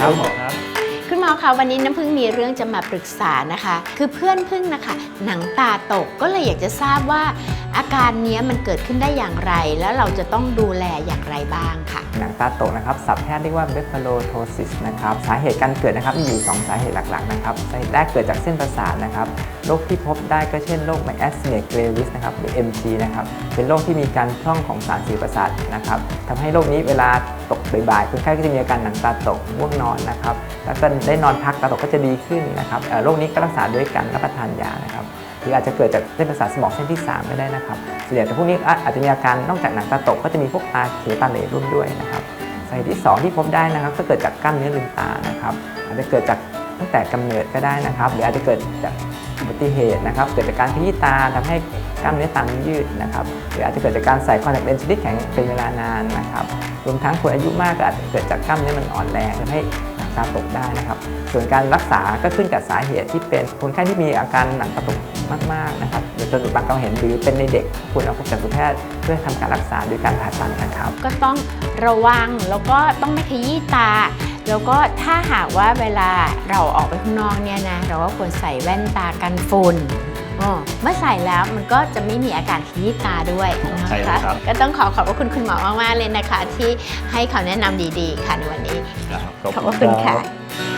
ครับคุณหมอคะวันนี้น้ำพึ่งมีเรื่องจะมาปรึกษานะคะ คือเพื่อนพึ่งนะคะ หนังตาตกก็เลยอยากจะทราบว่า อาการเนี้ยมันเกิดขึ้นได้อย่างไร แล้วเราจะต้องดูแลอย่างไรบ้างค่ะ หนังตาตกนะครับศัพท์แพทย์เรียกว่า blepharotosis นะครับสาเหตุการเกิดนะครับมีอยู่ 2 สาเหตุหลักๆนะครับสาเหตุแรกเกิดจากเส้นประสาทนะครับโรคที่พบได้ก็เช่นโรค myasthenia gravis นะครับหรือ MG นะครับเป็นโรคที่มีการพร่องของสารสื่อประสาทนะครับทำให้โรคนี้เวลาตกบ่ายๆคนไข้ก็จะมีอาการหนังตาตกง่วงนอนนะครับแล้วก็ได้นอนพักตาตกก็จะดีขึ้นนะครับโรคนี้ก็รักษาด้วยการรับประทานยานะครับ รืออาจจะเกิดจากเส้นประสาทสมองเส้นที่ 3 ก็ได้นะครับส่วนใหญ่แต่พวกนี้อาจจะมีอาการนอกจากหนังตาตกก็จะมีพวกตาเขตาเหลร่วมด้วยนะครับสาเหตุที่ 2 ที่พบได้นะครับก็เกิดจากกล้ามเนื้อลืมตานะครับอาจจะเกิดจากตั้งแต่กำเนิดก็ได้นะครับ หรืออาจจะเกิดจากอุบัติเหตุนะครับ เกิดจากการขยี้ตาทำให้กล้ามเนื้อตามันยืดนะครับ หรืออาจจะเกิดจากการใส่คอนแทคเลนส์ชนิดแข็งเป็นเวลานานนะครับ รวมทั้งคนอายุมากก็อาจจะเกิดจากกล้ามเนื้อมันอ่อนแรงทำให้ ตาตกได้นะครับ ส่วนการรักษาก็ขึ้นกับสาเหตุที่เป็นคนไข้ที่มีอาการหนังตาตกมากๆนะครับหรือจนบางเราเห็นหรือเป็นในเด็กควรเอาพบจักษุแพทย์เพื่อทำการรักษาโดยการผ่าตัดนะครับ ก็ต้องระวังแล้วก็ต้องไม่ขยี้ตา แล้วก็ถ้าหากว่าเวลาเราออกไปข้างนอกเนี่ยนะเราก็ควรใส่แว่นตากันฝุ่น เมื่อใส่แล้วมันก็จะไม่มีอาการขยี้ตาด้วยนะใช่เลยคะครับ ก็ต้องขอขอบพระคุณคุณหมอมากๆเลยนะคะ ที่ให้คำแนะนำดีๆ ค่ะในวันนี้ครับขอบพระคุณค่ะ